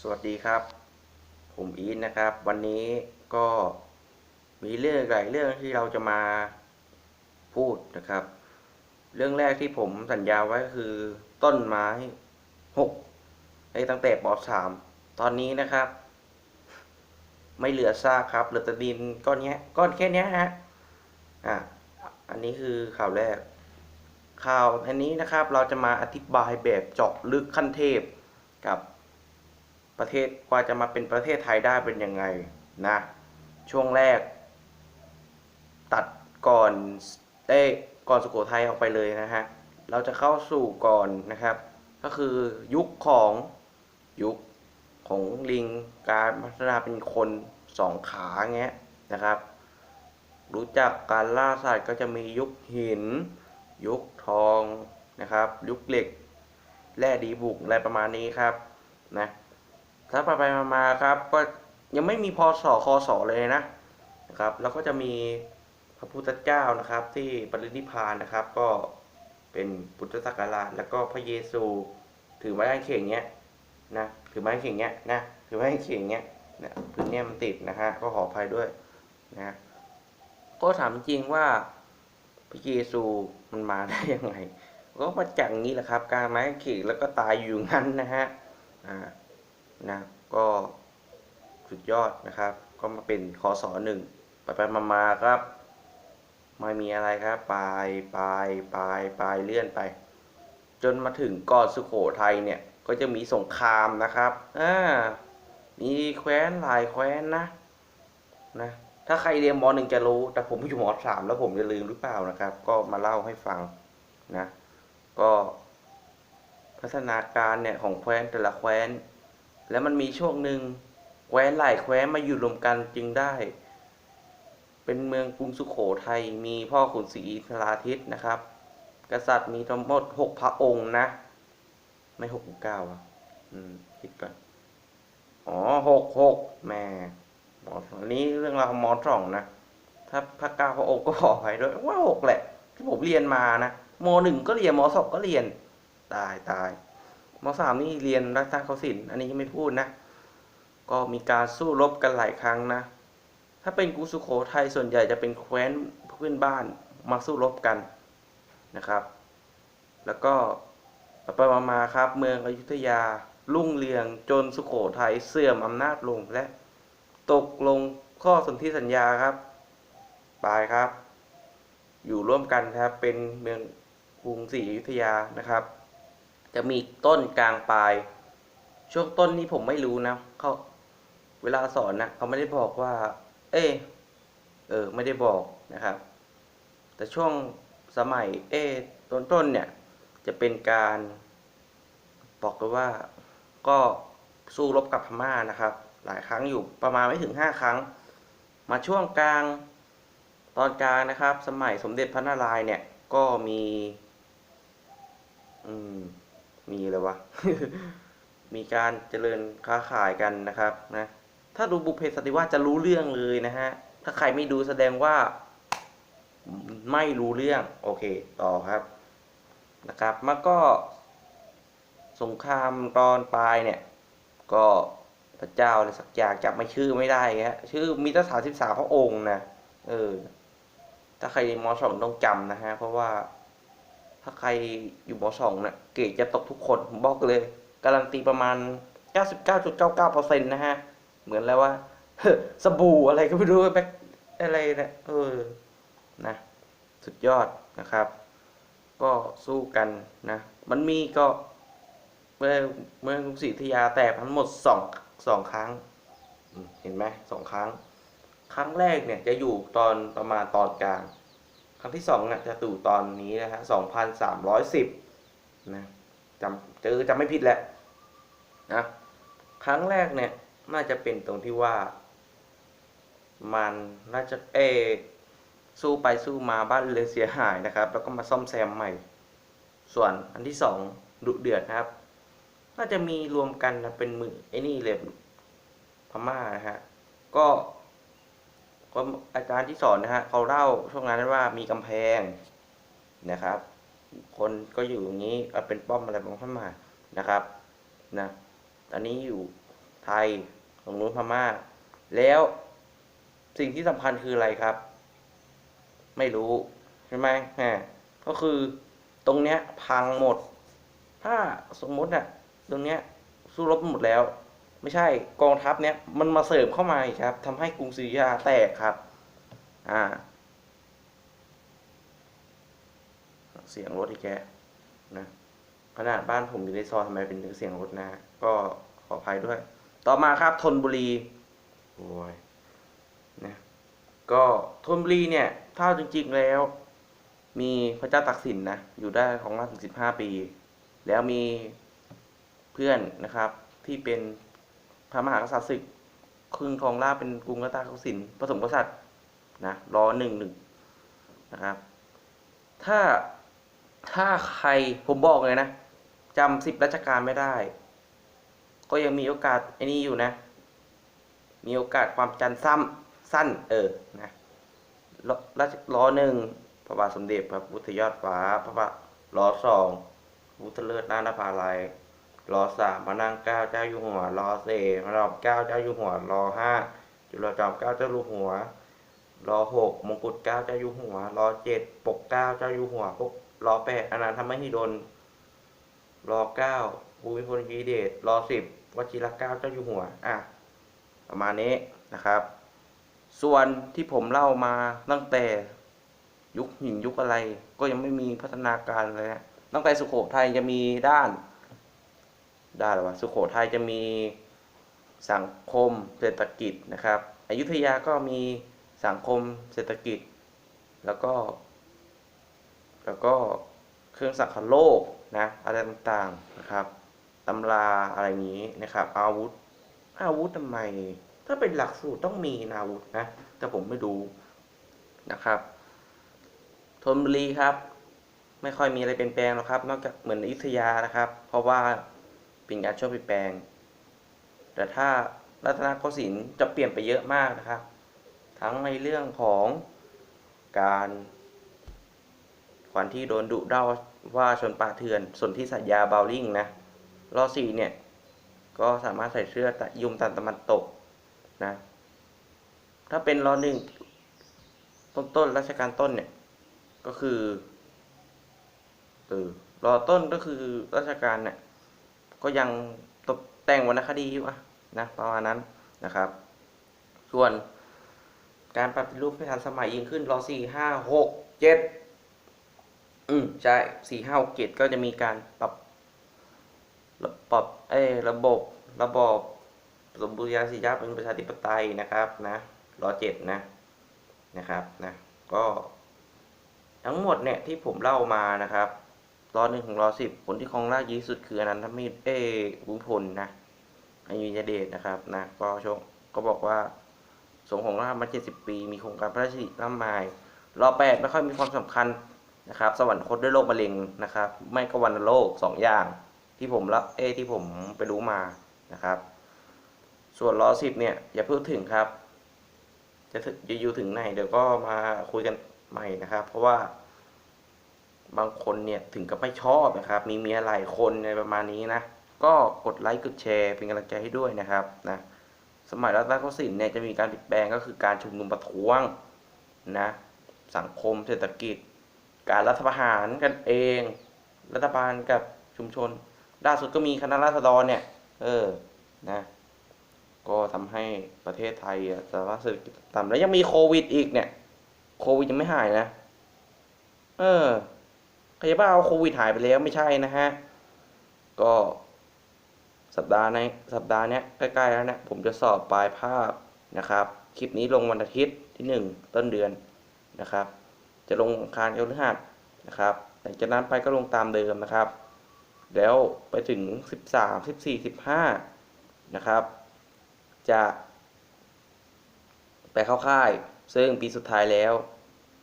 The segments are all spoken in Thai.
สวัสดีครับ ผมอีทนะครับ วันนี้ก็มีเรื่องหลายเรื่องที่เราจะมาพูดนะครับ เรื่องแรกที่ผมสัญญาไว้ก็คือต้นไม้หกในตั้งแต่ปสามตอนนี้นะครับ ไม่เหลือซากครับเหลือแต่ดินก้อนนี้ก้อนแค่นี้ฮะอะอันนี้คือข่าวแรก ข่าวอันนี้นะครับเราจะมาอธิบายแบบเจาะลึกขั้นเทพกับ ประเทศกว่าจะมาเป็นประเทศไทยได้เป็นยังไงนะ ช่วงแรก ตัดก่อนได้ก่อนสุโขทัยออกไปเลยนะฮะ เราจะเข้าสู่ก่อนนะครับ ก็คือยุคของยุคของลิงการพัฒนาเป็นคนสองขาเงี้ยนะครับ รู้จักการล่าสัตว์ก็จะมียุคหิน ยุคทองนะครับ ยุคเหล็กแร่ดีบุกอะไรประมาณนี้ครับนะ ถ้าไปไปมาครับก็ยังไม่มีพศคศเลยนะนะครับ แล้วก็จะมีพระพุทธเจ้านะครับ ที่ปรินิพานนะครับ ก็เป็นพุทธศักราชแล้วก็พระเยซู ถือไม้เขนเนี้ยนะถือไม้เขนเนี้ยนะถือไม้เขนเนี้ยเนี่ยพื้นเนี้ยมันติดนะฮะก็ขออภัยด้วยนะก็ถามจริงว่าพระเยซูมันมาได้ยังไง ก็มาจากนี้แหละครับ การไม้กางเขนแล้วก็ตายอยู่งั้นนะฮะอ่า นะก็สุดยอดนะครับ ก็มาเป็นคอสอหนึ่งไปไปมามาครับไม่มีอะไรครับปลายปลายปลายปลายเลื่อนไป จนมาถึงก่อนสุโขทัยเนี่ยก็จะมีสงครามนะครับอ่ามีแคว้นหลายแคว้นนะนะถ้าใครเรียนมหนึ่งจะรู้ แต่ผมอยู่มสามแล้วผมจะลืมหรือเปล่านะครับ ก็มาเล่าให้ฟังนะ ก็พัฒนาการเนี่ยของแคว้นแต่ละแคว้น แล้วมันมีช่วงหนึ่งแคว้นหลายแคว้นมาอยู่รวมกันจึงได้ เป็นเมืองกรุงสุขโขทัยมีพ่อขุนศรีอินทราทิตนะครับ กษัตริย์มีทั้งหมดหกพระองค์นะ ไม่หกเก้าอะ อืมคิดก่อนอ๋อหกหกแม่หมออันนี้เรื่องราวของหมอสองนะ ถ้าพระเก้าพระองค์ก็ขอไปด้วยว่าหกแหละ ที่ผมเรียนมานะมหนึ่งก็เรียนมสองก็เรียน ตายตาย มสามนี่เรียนรัฐศศิลป์อันนี้ยังไม่พูดนะ ก็มีการสู้รบกันหลายครั้งนะ ถ้าเป็นกรุงสุโขทัยส่วนใหญ่จะเป็นแคว้นเพื่อนบ้านมาสู้รบกันนะครับ แล้วก็ไปมาครับเมืองอยุธยารุ่งเรืองจนสุโขทัยเสื่อมอำนาจลงและตกลงข้อสนธิสัญญาครับปลายครับ อยู่ร่วมกันครับเป็นเมืองกรุงศรีอยุธยานะครับ จะมีต้นกลางปลาย ช่วงต้นนี้ผมไม่รู้นะเขาเวลาสอนนะเขาไม่ได้บอกว่า เอเออ ไม่ได้บอกนะครับ แต่ช่วงสมัย เอต้นต้นๆเนี่ย จะเป็นการบอกกันว่าก็สู้รบกับพม่านะครับ หลายครั้งอยู่ประมาณไม่ถึงห้าครั้ง มาช่วงกลางตอนกลางนะครับ สมัยสมเด็จพระนารายณ์เนี่ย ก็มี อืม มีเลยวะ มีการเจริญค้าขายกันนะครับนะ ถ้าดูบุพเพสันนิวาสจะรู้เรื่องเลยนะฮะ ถ้าใครไม่ดูแสดงว่า ไม่รู้เรื่อง โอเค ต่อครับ นะครับมันก็สงครามตอนปลายเนี่ย ก็พระเจ้าอะไรสักอย่างจำไม่ชื่อไม่ได้ฮะชื่อมีตั้งสามสิบสามพระองค์นะเออ ถ้าใครเรียนมสองต้องจำนะฮะ เพราะว่า ถ้าใครอยู่มสองเนี่ยเกรดจะตกทุกคนผมบอกเลย การันตีประมาณ 99.99%นะฮะ เหมือนแล้วว่าสบู่อะไรก็ไม่รู้แบ็คอะไรนี่ยเออนะสุดยอดนะครับ ก็สู้กันนะ มันมีก็เมื่อเมื่อกรุงศรีอยุธยาแตกทั้งหมดสองสองครั้งเห็นไหมสองครั้ง ครั้งแรกเนี่ยจะอยู่ตอนประมาณตอนกลาง ครั้งที่สองเนี่ยจะอยู่ตอนนี้นะฮะสองพันสามร้อยสิบนะจำเจอจำไม่ผิดแหละนะครั้งแรกเนี่ยน่าจะเป็นตรงที่ว่า มันน่าจะเอสู้ไปสู้มาบ้านเรือนเสียหายนะครับ แล้วก็มาซ่อมแซมใหม่ ส่วนอันที่สองดุเดือดนะครับ น่าจะมีรวมกันนะเป็นมือไอ้นี่เลยพม่านะฮะก็ อาจารย์ที่สอนนะฮะเขาเล่าช่วงนั้นว่ามีกำแพงนะครับ คนก็อยู่อย่างนี้เป็นป้อมอะไรบางพม่านะครับนะตอนนี้อยู่ไทยตรงนู้นพม่า แล้วสิ่งที่สำคัญคืออะไรครับ ไม่รู้ใช่ไหมฮะก็คือตรงเนี้ยพังหมด ถ้าสมมติน่ะตรงเนี้ยสู้รบหมดแล้ว ไม่ใช่กองทัพเนี้ยมันมาเสริมเข้ามาครับทำให้กรุงศรีอยุธยาแตกครับอ่าเสียงรถอีกแกนะขนาดบ้านผมอยู่ในซอยทำไมเป็นเสียงรถนะก็ขออภัยด้วย ต่อมาครับธนบุรีโอ้ยนะก็ธนบุรีเนี่ยถ้าจริงๆแล้ว มีพระเจ้าตากสินนะอยู่ได้ของราชถึงสิบห้าปี แล้วมีเพื่อนนะครับที่เป็น พระมหากษัตริย์ศึกครึ่งของราชเป็นกรุงรัตนโกสินทร์ผสมกษัตริย์นะรอหนึ่งหนึ่งนะครับถ้าถ้าใครผมบอกเลยนะจำสิบราชการไม่ได้ ก็ยังมีโอกาสไอ้นี่อยู่นะ มีโอกาสความจันทร์ซ้ำสั้น เออนะรัชรอหนึ่งพระบาทสมเด็จพระพุทธยอดฟ้า พระบาทรอสองพระพุทธเลิศนาถภาลัย รอสามพระนางเก้าเจ้าอยู่หัวรอสี่พระรอบเก้าเจ้าอยู่หัวรอห้าจุลจอมเก้าเจ้าอยู่หัวรอหกมงกุฎเก้าเจ้าอยู่หัวรอเจ็ดปกเก้าเจ้าอยู่หัวปกรอแปดอนันทมหิดลรอเก้าภูมิพลยีเดชรอสิบวชิรเก้าเจ้าอยู่หัวอะประมาณนี้นะครับ ส่วนที่ผมเล่ามาตั้งแต่ยุคหินยุคอะไร ก็ยังไม่มีพัฒนาการเลยนะตั้งแต่สุโขทัยจะมีด้าน ได้านอวะสุโขทัยจะมีสังคมเศรษฐกิจนะครับอยุธยาก็มีสังคมเศรษฐกิจ แล้วก็ แล้วก็เครื่องสักดิ์โลกนะอะไรต่างๆนะครับตำราอะไรอย่างนี้นะครับ อาวุธ อาวุธทำไม ถ้าเป็นหลักสูตรต้องมีอาวุธนะ แต่ผมไม่ดูนะครับธนบุรีครับ ไม่ค่อยมีอะไรเปลี่ยนแปลงหรอกครับ นอกจากเหมือนอยุธยานะครับ เพราะว่า ป็นการช่วงเปลี่ยนแปลง แต่ถ้ารัตนโกสินทร์จะเปลี่ยนไปเยอะมากนะครับ ทั้งในเรื่องของการขวัญที่โดนดุเด้าว่าชนป่าเถื่อนส่วนที่สัญญาเบลลิงนะรอสีเนี่ย ก็สามารถใส่เสื้อตะยุมตันตะมันตกนะ ถ้าเป็นรอหนึ่งต้นต้นรัชกาลต้นเนี่ย ก็คือเออรอต้นก็คือรัชกาลเนี่ย ก็ยังตกแต่งวรรณคดีอยู่อะนะประมาณนั้นนะครับ ส่วนการปรับรูปให้ทันสมัยยิ่งขึ้นรอสี่ห้าหกเจ็ดอืมใช่สี่ห้าหกเจ็ดก็จะมีการปรับระบบเอ้ระบบระบอบสมบูรณาญาสิทธิเป็นประชาธิปไตยนะครับนะรอเจ็ดนะนะครับนะก็ทั้งหมดเนี่ยที่ผมเล่ามานะครับ รอหนึ่งถึงรอสิบผลที่ครองราชย์ดีที่สุดคืออนันทมิตรเอ้บุญพลนะอายุยเดชนะครับนะก็ชงก็บอกว่าสงของราชมาเจ็ดสิบปี มีโครงการพระราชดำริมากมายรอแปดไม่ค่อยมีความสำคัญนะครับ สวรรคตด้วยโรคมะเร็งนะครับ ไม่ก็วันโรคสองอย่างที่ผมรับเอที่ผมไปรู้มานะครับ ส่วนล้อสิบเนี่ย อย่าเพิ่งถึงครับ จะถึงจะอยู่ถึงไหนเดี๋ยวก็มาคุยกันใหม่นะครับ เพราะว่า บางคนเนี่ยถึงกับไม่ชอบนะครับ มีเมียหลายคนในประมาณนี้นะ ก็กดไลค์กดแชร์เป็นกำลังใจให้ด้วยนะครับนะสมัยรัตนโกสินทร์เนี่ยจะมีการเปลี่ยนแปลงก็คือการชุมนุมประท้วงนะสังคมเศรษฐกิจ การรัฐประหารกันเอง รัฐบาลกับชุมชนล่าสุดก็มีคณะราษฎรเนี่ย เออนะก็ทำให้ประเทศไทยสามารถเศรษฐกิจต่ำแล้วยังมีโควิดอีกเนี่ย โควิดยังไม่หายนะ เออ ใครจะบ้าเอาโควิดหายไปแล้วไม่ใช่นะฮะ ก็สัปดาห์ในสัปดาห์เนี้ยใกล้ๆแล้วเนี่ยผมจะสอบปลายภาคนะครับ คลิปนี้ลงวันอาทิตย์ที่หนึ่งต้นเดือนนะครับ จะลงอังคารเอลหัสนะครับหลังจากนั้นไปก็ลงตามเดิมนะครับ แล้วไปถึงสิบสามสิบสี่สิบห้านะครับ จะไปเข้าค่ายซึ่งปีสุดท้ายแล้ว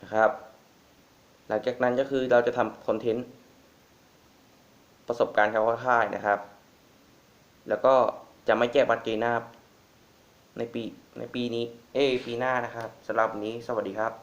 นะครับ หลังจากนั้นก็คือเราจะทำคอนเทนต์ประสบการณ์เขาค่ายนะครับ แล้วก็จะไม่แก้บัตรเกณฑ์หน้าในปีในปีนี้ เอปีหน้านะครับสำหรับนี้สวัสดีครับ